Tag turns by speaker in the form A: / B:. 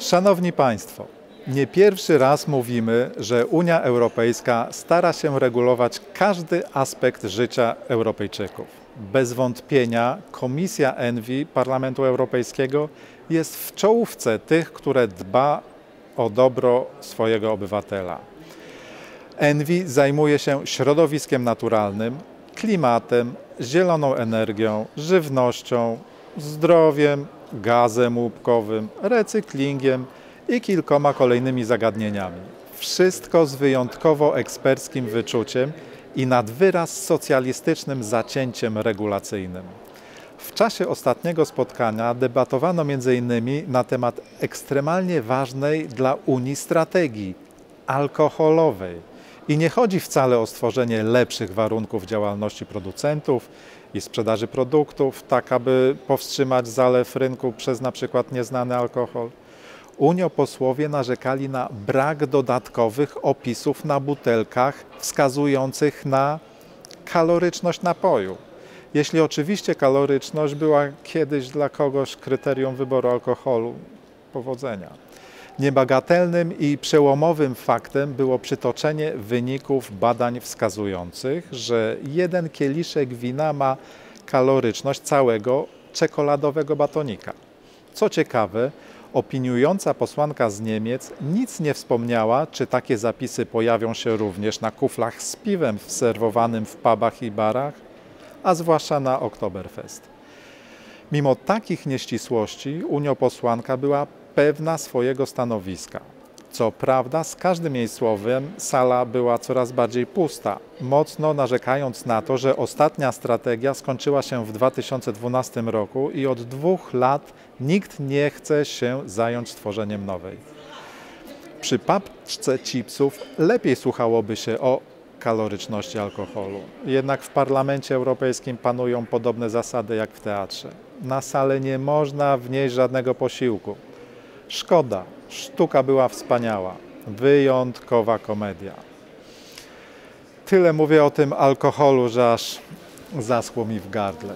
A: Szanowni Państwo, nie pierwszy raz mówimy, że Unia Europejska stara się regulować każdy aspekt życia Europejczyków. Bez wątpienia Komisja Envi Parlamentu Europejskiego jest w czołówce tych, które dba o dobro swojego obywatela. Envi zajmuje się środowiskiem naturalnym, klimatem, zieloną energią, żywnością, zdrowiem, gazem łupkowym, recyklingiem i kilkoma kolejnymi zagadnieniami. Wszystko z wyjątkowo eksperckim wyczuciem i nad wyraz socjalistycznym zacięciem regulacyjnym. W czasie ostatniego spotkania debatowano m.in. na temat ekstremalnie ważnej dla Unii strategii alkoholowej. I nie chodzi wcale o stworzenie lepszych warunków działalności producentów i sprzedaży produktów, tak aby powstrzymać zalew rynku przez na przykład nieznany alkohol. Unioposłowie narzekali na brak dodatkowych opisów na butelkach wskazujących na kaloryczność napoju. Jeśli oczywiście kaloryczność była kiedyś dla kogoś kryterium wyboru alkoholu, powodzenia. Niebagatelnym i przełomowym faktem było przytoczenie wyników badań wskazujących, że jeden kieliszek wina ma kaloryczność całego czekoladowego batonika. Co ciekawe, opiniująca posłanka z Niemiec nic nie wspomniała, czy takie zapisy pojawią się również na kuflach z piwem serwowanym w pubach i barach, a zwłaszcza na Oktoberfest. Mimo takich nieścisłości unioposłanka była pewna swojego stanowiska. Co prawda, z każdym jej słowem sala była coraz bardziej pusta, mocno narzekając na to, że ostatnia strategia skończyła się w 2012 roku i od dwóch lat nikt nie chce się zająć tworzeniem nowej. Przy paczce chipsów lepiej słuchałoby się o kaloryczności alkoholu. Jednak w Parlamencie Europejskim panują podobne zasady jak w teatrze. Na salę nie można wnieść żadnego posiłku. Szkoda, sztuka była wspaniała, wyjątkowa komedia. Tyle mówię o tym alkoholu, że aż zaschło mi w gardle.